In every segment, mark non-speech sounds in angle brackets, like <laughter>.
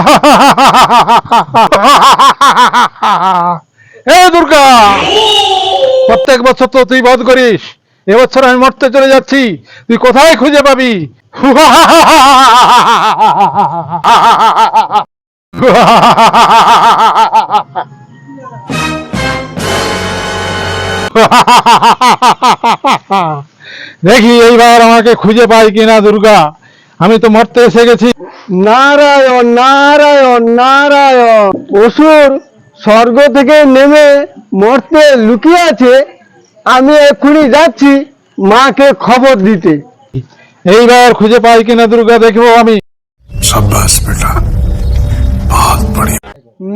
<laughs> এ দুর্গা, প্রত্যেক বছর তো তুই বধ করিস। এবছর আমি মরতে চলে যাচ্ছি। তুই কোথায় খুঁজে পাবি? <laughs> দেখি এইবার আমাকে খুঁজে পাই কিনা দুর্গা। আমি তো মরতে এসে গেছি। নারায়ণ নারায়ণ নারায়ণ। অসুর স্বর্গ থেকে নেমে মরতে লুকিয়ে আছে আমি এক্ষুনি যাচ্ছি মাকে খবর দিতে। এইবার খুঁজে পাই কিনা দুর্গা দেখব আমি।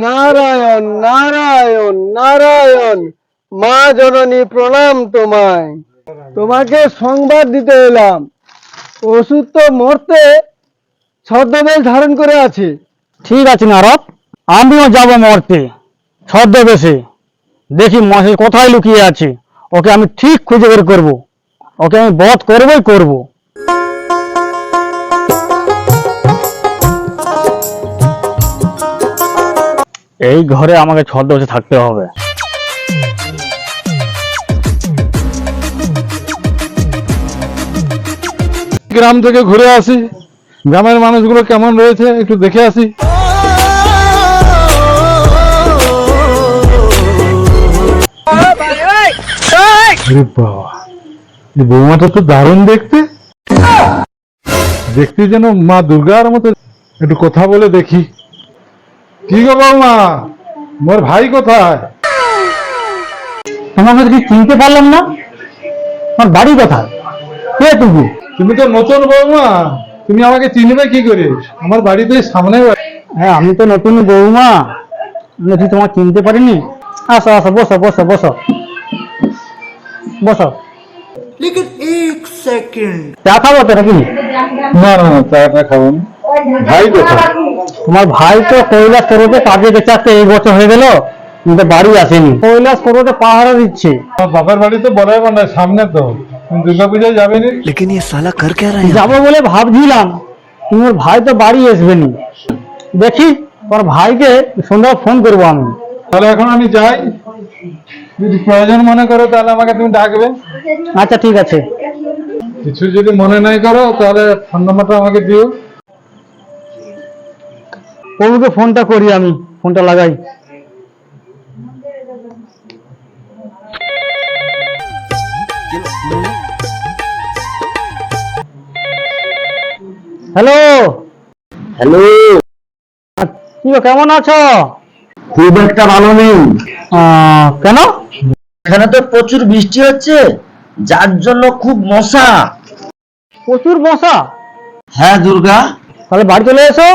নারায়ণ নারায়ণ নারায়ণ মা জননী প্রণাম তোমায়। তোমাকে সংবাদ দিতে এলাম। ওষুধ তো মরতে ছদ্মবেশ ধারণ করে আছে। ঠিক আছে নারদ আমিও যাব মরতে ছদ্মবেশে। দেখি মহে কোথায় লুকিয়ে আছে। ওকে আমি ঠিক খুঁজে বের করব। ওকে আমি বধ করবই করব। এই ঘরে আমাকে ছদ্মবেশে থাকতে হবে। গ্রাম থেকে ঘুরে আসি। গ্রামের মানুষগুলো কেমন রয়েছে একটু দেখে আসি। বাবা এই বৌমাটা তো দারুণ দেখতে। দেখতে যেন মা দুর্গার মতো। একটু কথা বলে দেখি। কি গো বৌমা মোর ভাই কোথায়? তোমাকে কি চিনতে পারলাম না। আমার বাড়ি কোথায়? কে তুমি? তুমি তো নতুন বৌমা। তুমি আমাকে চিনবে কি করে? আমার বাড়িতে সামনে হ্যাঁ আমি তো নতুন বৌমা। নদী তোমার চিনতে পারিনি। আসো আসো বসো বসো বসো। বসো। চা খাব তো নাকি? না না না খাব ভাই তোমার ভাই তো কৈলাস করবে কাজে গেছে আসতে এই বছর হয়ে গেল। কিন্তু বাড়ি আসেনি। কৈলাস করবে পাহারা দিচ্ছে। বাবার বাড়ি তো বলাই বান্ধায় সামনে তো। তুমি দুর্গা পূজায় যাবে নি लेकिन ये साला कर क्या रहा है যাবো বলে ভাবছিলাম তোমার ভাই তো বাড়ি আসবেনি দেখি তোমার ভাইকে সন্ধ্যা ফোন করবো আমি তাহলে এখন আমি যাই যদি প্রয়োজন মনে করো তাহলে আমাকে তুমি ডাকবে আচ্ছা ঠিক আছে কিছু যদি মনে নাই করো তাহলে ফোন নাম্বারটা আমাকে দিও প্রভুকে ফোনটা করি আমি ফোনটা লাগাই হ্যালো। হ্যালো। কি কেমন আছো? খুব একটা ভালো নেই। কেন? এখানে তো প্রচুর বৃষ্টি হচ্ছে যার জন্য খুব মশা। প্রচুর মশা? হ্যাঁ দুর্গা। তাহলে বাড়ি চলে এসো।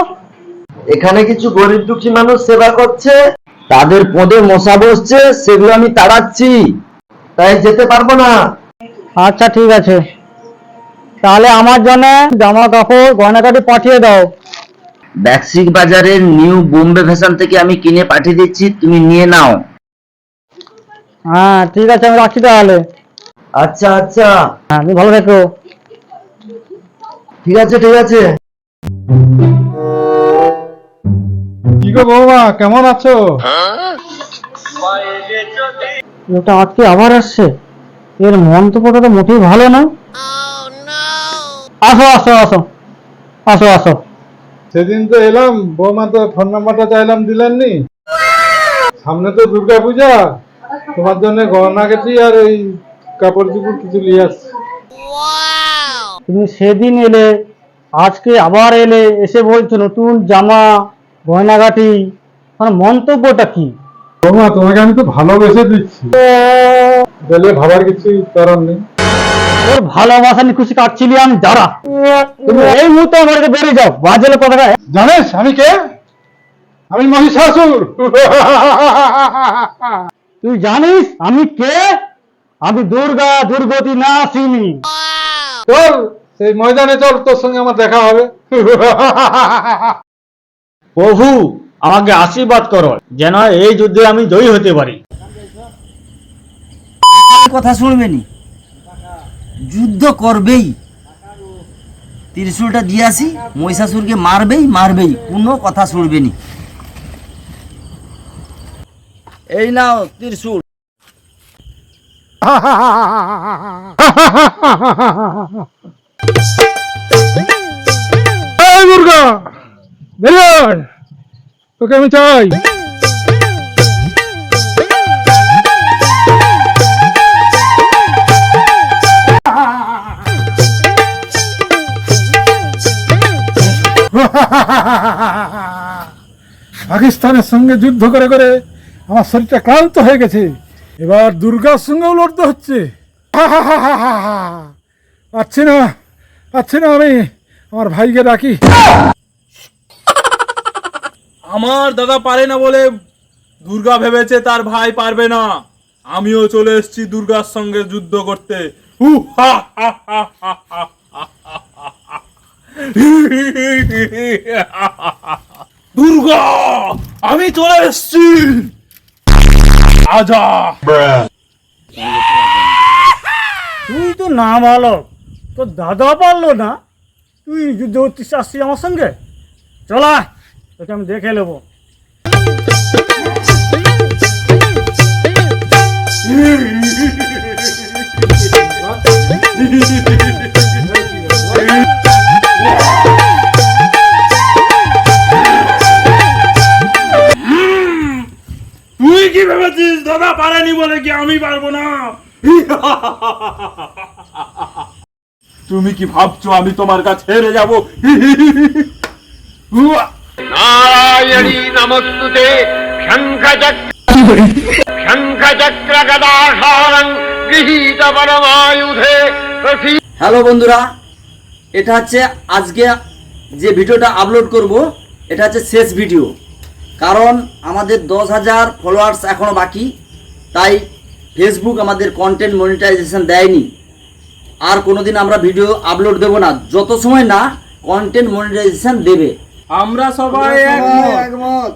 এখানে কিছু গরিব দুঃখী মানুষ সেবা করছে তাদের পদে মশা বসছে সেগুলো আমি তাড়াচ্ছি। তাই যেতে পারব না। আচ্ছা ঠিক আছে। তাহলে আমার জন্য জামা কাপড় গয়নাকাটি পাঠিয়ে দাও। ব্যাক্সিক বাজারের নিউ বোম্বে ফ্যাশন থেকে আমি কিনে পাঠিয়ে দিচ্ছি তুমি নিয়ে নাও। হ্যাঁ ঠিক আছে আমি রাখছি তাহলে। আচ্ছা আচ্ছা। হ্যাঁ তুমি ভালো থেকো। ঠিক আছে ঠিক আছে। কি গো বৌমা কেমন আছো? ওটা আজকে আবার আসছে। এর মন্তব্যটা তো মোটেই ভালো না। আসো আসো আসো। আসো আসো। সেদিন তো এলাম বৌমা তো ফোন নাম্বারটা চাইলাম দিলেননি। সামনে তো দুর্গা পূজা তোমার জন্য গহনা গেছি আর এই কাপড় চুপড় কিছু নিয়ে আসছি। তুমি সেদিন এলে আজকে আবার এলে এসে বলছো নতুন জামা গয়নাগাটি মানে মন্তব্যটা কি? বৌমা তোমাকে আমি তো ভালোবেসে দিচ্ছি। বলে ভাবার কিছু কারণ নেই। ওর ভালোবাসা নিয়ে খুশি কাটছিলি আমি দাঁড়া। তুমি এই মুহূর্তে আমার কাছে বেরিয়ে যাও বাজেলে কথাটা জানিস আমি কে? আমি মহিষাসুর। তুই জানিস আমি কে? আমি দুর্গা দুর্গতি না আসিনি চল সেই ময়দানে চল তোর সঙ্গে আমার দেখা হবে। প্রভু আমাকে আশীর্বাদ করো যেন এই যুদ্ধে আমি জয়ী হতে পারি। কথা শুনবেনি যুদ্ধ করবেই। ত্রিশূলটা দিয়ে আসি, মহিষাসুরকে মারবেই মারবেই, কোনো কথা শুনবে নি এই নাও ত্রিশূল। দুর্গা তোকে আমি চাই। পাকিস্তানের সঙ্গে যুদ্ধ করে করে আমার শরীরটা ক্লান্ত হয়ে গেছে। এবার দুর্গার সঙ্গেও লড়তে হচ্ছে। পাচ্ছি না পাচ্ছি না আমি। আমার ভাইকে ডাকি। আমার দাদা পারে না বলে দুর্গা ভেবেছে তার ভাই পারবে না। আমিও চলে এসেছি দুর্গার সঙ্গে যুদ্ধ করতে। হু, হা হা হা হা। <laughs> দুর্গা আমি চলে এসেছি। আজা। তুই তো না ভালো। তোর দাদা পারল না। তুই যুদ্ধ করতিস আসছিস আমার সঙ্গে? চলা তোকে আমি দেখে নেব। <laughs> পারেনি বলে কি আমি পারব না? তুমি কি ভাবছ আমি তোমার কাছে হেরে যাব? হ্যালো বন্ধুরা এটা হচ্ছে আজকে যে ভিডিওটা আপলোড করব এটা হচ্ছে শেষ ভিডিও। কারণ আমাদের দশ হাজার ফলোয়ার্স এখনও বাকি। তাই ফেসবুক আমাদের কন্টেন্ট মনিটাইজেশন দেয়নি। আর কোনো দিন আমরা ভিডিও আপলোড দেব না। যত সময় না কন্টেন্ট মনিটাইজেশন দেবে। আমরা সবাই একমত।